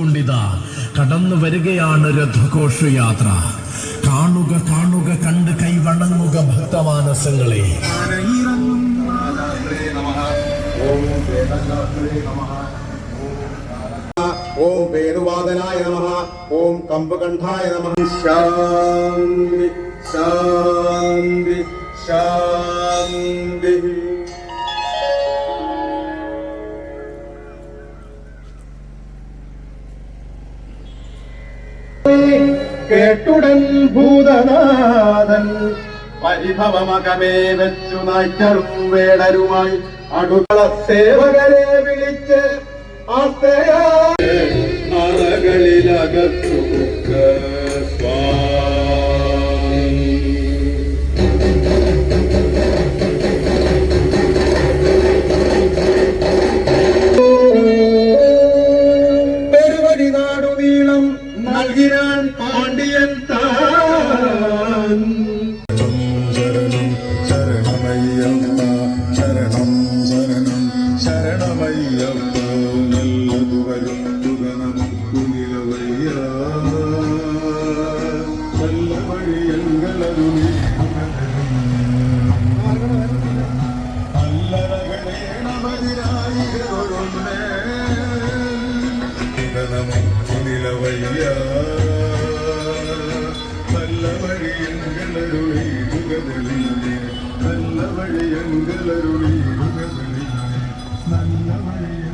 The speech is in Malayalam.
കൊണ്ടിതാ. കടന്നു വരികയാണ് രഥഘോഷയാത്ര. കാണുക കാണുക കണ്ട് കൈവണങ്ങുക ഭക്തമാനസങ്ങളെ. ഓം വേണുവാദനായ നമ. ഓം കമ്പകണ്ഠായ നമ. ശാന്തി ശാന്തി ശാന്തി. കേട്ടുടൻ ഭൂതനാഥൻ. പരിഭവമകമേ വെച്ചു നായ്ക്കറും വേടരുമായി അടുക്കള സേവകരെ വിളിച്ച് ആസ്തയാ അറകളിലകത്തു ശരണമയ്യപ്പ നല്ലതു വരുത്തുക നമുക്കു നിലവയ്യ നല്ല നമുക്കു നിലവയ്യ നല്ല വഴിയങ്ങളരുളിടുകതെളിഞ്ഞ് നല്ല വഴിയങ്ങളരുളിടുകതെളിഞ്ഞ് നല്ല വഴിയ